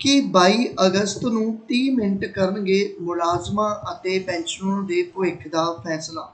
ਕਿ 22 ਅਗਸਤ ਨੂੰ 30 ਮਿੰਟ ਕਰਨਗੇ ਮੁਲਾਜ਼ਮਾਂ ਅਤੇ ਪੈਨਸ਼ਨਰਾਂ ਦੇ ਭਵਿੱਖ ਦਾ ਫੈਸਲਾ।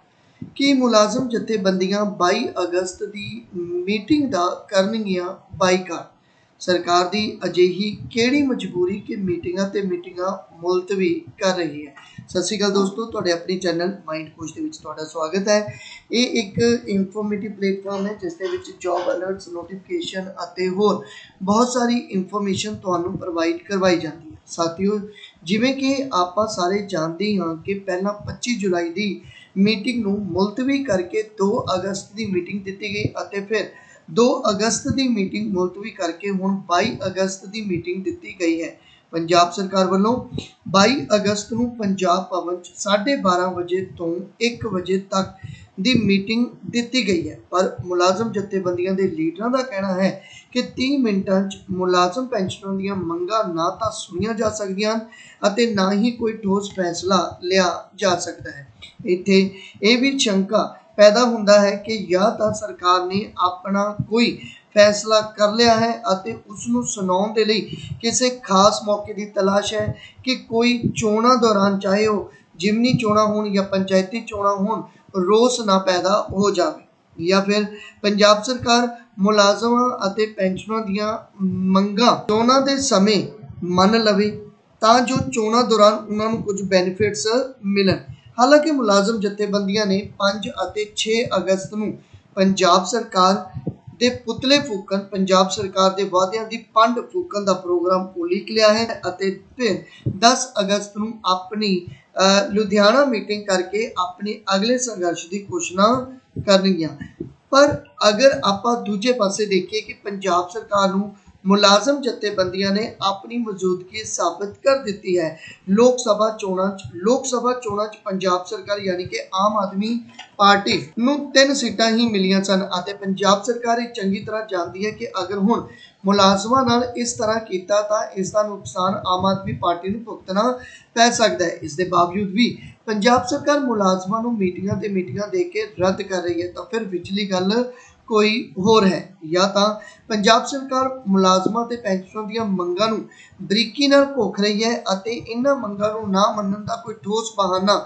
ਕੀ ਮੁਲਾਜ਼ਮ ਜਥੇਬੰਦੀਆਂ 22 ਅਗਸਤ ਦੀ ਮੀਟਿੰਗ ਦਾ ਕਰਨਗੀਆਂ ਬਾਈਕਾਟ? ਸਰਕਾਰ ਦੀ ਅਜਿਹੀ ਕਿਹੜੀ ਮਜਬੂਰੀ ਕਿ ਮੀਟਿੰਗਾਂ ਤੇ ਮੀਟਿੰਗਾਂ ਮੁਲਤਵੀ ਕਰ ਰਹੀ ਹੈ? ਸਤਿ ਸ਼੍ਰੀ ਅਕਾਲ ਦੋਸਤੋ, ਤੁਹਾਡੇ ਆਪਣੇ ਚੈਨਲ ਮਾਈਂਡ ਕੋਚ ਦੇ ਵਿੱਚ ਤੁਹਾਡਾ ਸਵਾਗਤ ਹੈ। ਇਹ ਇੱਕ ਇਨਫੋਰਮੇਟਿਵ ਪਲੇਟਫਾਰਮ ਹੈ, ਜਿਸ ਦੇ ਵਿੱਚ ਜੌਬ ਅਲਰਟਸ ਨੋਟੀਫਿਕੇਸ਼ਨ ਅਤੇ ਹੋਰ ਬਹੁਤ ਸਾਰੀ ਇਨਫੋਰਮੇਸ਼ਨ ਤੁਹਾਨੂੰ ਪ੍ਰੋਵਾਈਡ ਕਰਵਾਈ ਜਾਂਦੀ ਹੈ। ਸਾਥੀਓ, ਜਿਵੇਂ ਕਿ ਆਪਾਂ ਸਾਰੇ ਜਾਣਦੇ ਹਾਂ ਕਿ ਪਹਿਲਾਂ 25 ਜੁਲਾਈ ਦੀ ਮੀਟਿੰਗ ਨੂੰ ਮੁਲਤਵੀ ਕਰਕੇ 2 ਅਗਸਤ ਦੀ ਮੀਟਿੰਗ ਦਿੱਤੀ ਗਈ ਅਤੇ ਫਿਰ 2 ਅਗਸਤ ਦੀ ਮੀਟਿੰਗ ਮੁਲਤਵੀ ਕਰਕੇ ਹੁਣ 22 ਅਗਸਤ ਦੀ ਮੀਟਿੰਗ ਦਿੱਤੀ ਗਈ ਹੈ। ਪੰਜਾਬ ਸਰਕਾਰ ਵੱਲੋਂ 22 ਅਗਸਤ ਨੂੰ ਪੰਜਾਬ ਭਵਨ 'ਚ 12:30 ਵਜੇ ਤੋਂ 1 ਵਜੇ ਤੱਕ ਦੀ ਮੀਟਿੰਗ ਦਿੱਤੀ ਗਈ ਹੈ। ਪਰ ਮੁਲਾਜ਼ਮ ਜਥੇਬੰਦੀਆਂ ਦੇ ਲੀਡਰਾਂ ਦਾ ਕਹਿਣਾ ਹੈ ਕਿ 30 ਮਿੰਟਾਂ 'ਚ ਮੁਲਾਜ਼ਮ ਪੈਨਸ਼ਨਰਾਂ ਦੀਆਂ ਮੰਗਾਂ ਨਾ ਤਾਂ ਸੁਣੀਆਂ ਜਾ ਸਕਦੀਆਂ ਹਨ ਅਤੇ ਨਾ ਹੀ ਕੋਈ ਠੋਸ ਫੈਸਲਾ ਲਿਆ ਜਾ ਸਕਦਾ ਹੈ। ਇੱਥੇ ਇਹ ਵੀ ਸ਼ੰਕਾ ਪੈਦਾ ਹੁੰਦਾ ਹੈ ਕਿ ਜਾਂ ਤਾਂ ਸਰਕਾਰ ਨੇ ਆਪਣਾ ਕੋਈ ਫੈਸਲਾ ਕਰ ਲਿਆ ਹੈ ਅਤੇ ਉਸ ਨੂੰ ਸੁਣਾਉਣ ਦੇ ਲਈ ਕਿਸੇ ਖਾਸ ਮੌਕੇ ਦੀ ਤਲਾਸ਼ ਹੈ ਕਿ ਕੋਈ ਚੋਣਾਂ ਦੌਰਾਨ ਚਾਹੇ ਉਹ ਜਿਮਨੀ ਚੋਣਾਂ ਹੋਣ ਜਾਂ ਪੰਚਾਇਤੀ ਚੋਣਾਂ ਹੋਣ, ਰੋਸ ਨਾ ਪੈਦਾ ਹੋ ਜਾਵੇ ਜਾਂ ਫਿਰ ਪੰਜਾਬ ਸਰਕਾਰ ਮੁਲਾਜ਼ਮਾਂ ਅਤੇ ਪੈਨਸ਼ਨਰਾਂ ਦੀਆਂ ਮੰਗਾਂ ਚੋਣਾਂ ਦੇ ਸਮੇਂ ਮੰਨ ਲਵੇ ਤਾਂ ਜੋ ਚੋਣਾਂ ਦੌਰਾਨ ਉਹਨਾਂ ਨੂੰ ਕੁਝ ਬੈਨੀਫਿਟਸ ਮਿਲਣ। ਹਾਲਾਂਕਿ ਮੁਲਾਜ਼ਮ ਜਥੇਬੰਦੀਆਂ ਨੇ 5 ਅਤੇ 6 ਅਗਸਤ ਨੂੰ ਪੰਜਾਬ ਸਰਕਾਰ ਦੇ ਪੁਤਲੇ ਫੂਕਣ, ਪੰਜਾਬ ਸਰਕਾਰ ਦੇ ਵਾਅਦਿਆਂ ਦੀ ਪੰਡ ਫੂਕਣ ਦਾ ਪ੍ਰੋਗਰਾਮ ਉਲੀਕ ਲਿਆ ਹੈ ਅਤੇ ਫਿਰ 10 ਅਗਸਤ ਨੂੰ ਆਪਣੀ ਲੁਧਿਆਣਾ ਮੀਟਿੰਗ ਕਰਕੇ ਆਪਣੇ ਅਗਲੇ ਸੰਘਰਸ਼ ਦੀ ਘੋਸ਼ਣਾ ਕਰਨਗੀਆਂ। ਪਰ ਅਗਰ ਆਪਾਂ ਦੂਜੇ ਪਾਸੇ ਦੇਖੀਏ ਕਿ ਪੰਜਾਬ ਸਰਕਾਰ ਨੂੰ ਮੁਲਾਜ਼ਮ ਜਥੇਬੰਦੀਆਂ ਨੇ ਆਪਣੀ ਮੌਜੂਦਗੀ ਸਾਬਤ ਕਰ ਦਿੱਤੀ ਹੈ। ਲੋਕ ਸਭਾ ਚੋਣਾਂ 'ਚ, ਲੋਕ ਸਭਾ ਚੋਣਾਂ 'ਚ ਪੰਜਾਬ ਸਰਕਾਰ ਯਾਨੀ ਕਿ ਆਮ ਆਦਮੀ ਪਾਰਟੀ ਨੂੰ ਤਿੰਨ ਸੀਟਾਂ ਹੀ ਮਿਲੀਆਂ ਸਨ ਅਤੇ ਪੰਜਾਬ ਸਰਕਾਰ ਇਹ ਚੰਗੀ ਤਰ੍ਹਾਂ ਜਾਣਦੀ ਹੈ ਕਿ ਅਗਰ ਹੁਣ ਮੁਲਾਜ਼ਮਾਂ ਨਾਲ ਇਸ ਤਰ੍ਹਾਂ ਕੀਤਾ ਤਾਂ ਇਸ ਦਾ ਨੁਕਸਾਨ ਆਮ ਆਦਮੀ ਪਾਰਟੀ ਨੂੰ ਭੁਗਤਣਾ ਪੈ ਸਕਦਾ ਹੈ। ਇਸ ਦੇ ਬਾਵਜੂਦ ਵੀ ਪੰਜਾਬ ਸਰਕਾਰ ਮੁਲਾਜ਼ਮਾਂ ਨੂੰ ਮੀਟਿੰਗਾਂ ਤੇ ਮੀਟਿੰਗਾਂ ਦੇ ਕੇ ਰੱਦ ਕਰ ਰਹੀ ਹੈ ਤਾਂ ਫਿਰ ਵਿਚਲੀ ਗੱਲ ਕੋਈ ਹੋਰ ਹੈ। ਜਾਂ ਤਾਂ ਪੰਜਾਬ ਸਰਕਾਰ ਮੁਲਾਜ਼ਮਾਂ ਤੇ ਪੈਨਸ਼ਨਾਂ ਦੀਆਂ ਮੰਗਾਂ ਨੂੰ ਬਰੀਕੀ ਨਾਲ ਘੋਖ ਰਹੀ ਹੈ ਅਤੇ ਇਹਨਾਂ ਮੰਗਾਂ ਨੂੰ ਨਾ ਮੰਨਣ ਦਾ ਕੋਈ ਠੋਸ ਬਹਾਨਾ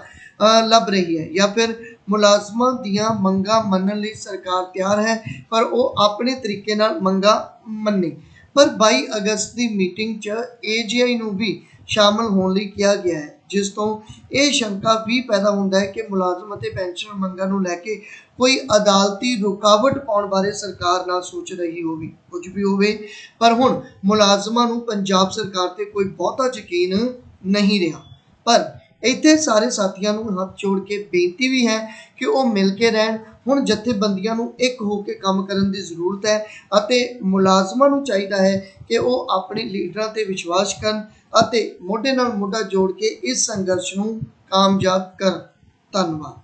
ਲੱਭ ਰਹੀ ਹੈ। ਜਾਂ ਫਿਰ ਮੁਲਾਜ਼ਮਾਂ ਦੀਆਂ ਮੰਗਾਂ ਮੰਨਣ ਲਈ ਸਰਕਾਰ ਤਿਆਰ ਹੈ, ਪਰ ਉਹ ਆਪਣੇ ਤਰੀਕੇ ਨਾਲ ਮੰਗਾਂ ਮੰਨੇ। ਪਰ 22 ਅਗਸਤ ਦੀ ਮੀਟਿੰਗ 'ਚ ਏਜੀਆਈ ਨੂੰ ਵੀ ਸ਼ਾਮਲ ਹੋਣ ਲਈ ਕਿਹਾ ਗਿਆ ਹੈ। ਜਿਸ ਤੋਂ ਇਹ ਸ਼ੰਕਾ ਵੀ ਪੈਦਾ ਹੁੰਦਾ ਹੈ ਕਿ ਮੁਲਾਜ਼ਮ ਅਤੇ ਪੈਨਸ਼ਨ ਮੰਗਾਂ ਨੂੰ ਲੈ ਕੇ ਕੋਈ ਅਦਾਲਤੀ ਰੁਕਾਵਟ ਪਾਉਣ ਬਾਰੇ ਸਰਕਾਰ ਨਾ ਸੋਚ ਰਹੀ ਹੋਵੇ, ਕੁਝ ਵੀ ਹੋਵੇ। ਪਰ ਹੁਣ ਮੁਲਾਜ਼ਮਾਂ ਨੂੰ ਪੰਜਾਬ ਸਰਕਾਰ ਤੇ ਕੋਈ ਬਹੁਤਾ ਯਕੀਨ ਨਹੀਂ ਰਿਹਾ। ਪਰ ਇੱਥੇ ਸਾਰੇ ਸਾਥੀਆਂ ਨੂੰ ਹੱਥ ਜੋੜ ਕੇ ਬੇਨਤੀ ਵੀ ਹੈ ਕਿ ਉਹ ਮਿਲ ਕੇ ਰਹਿਣ। ਹੁਣ ਜਥੇਬੰਦੀਆਂ ਨੂੰ ਇੱਕ ਹੋ ਕੇ ਕੰਮ ਕਰਨ ਦੀ ਜ਼ਰੂਰਤ ਹੈ ਅਤੇ ਮੁਲਾਜ਼ਮਾਂ ਨੂੰ ਚਾਹੀਦਾ ਹੈ ਕਿ ਉਹ ਆਪਣੇ ਲੀਡਰਾਂ ਤੇ ਵਿਸ਼ਵਾਸ ਕਰਨ ਅਤੇ ਮੋਢੇ ਨਾਲ ਮੋਢਾ ਜੋੜ ਕੇ ਇਸ ਸੰਘਰਸ਼ ਨੂੰ ਕਾਮਯਾਬ ਕਰਨ। ਧੰਨਵਾਦ।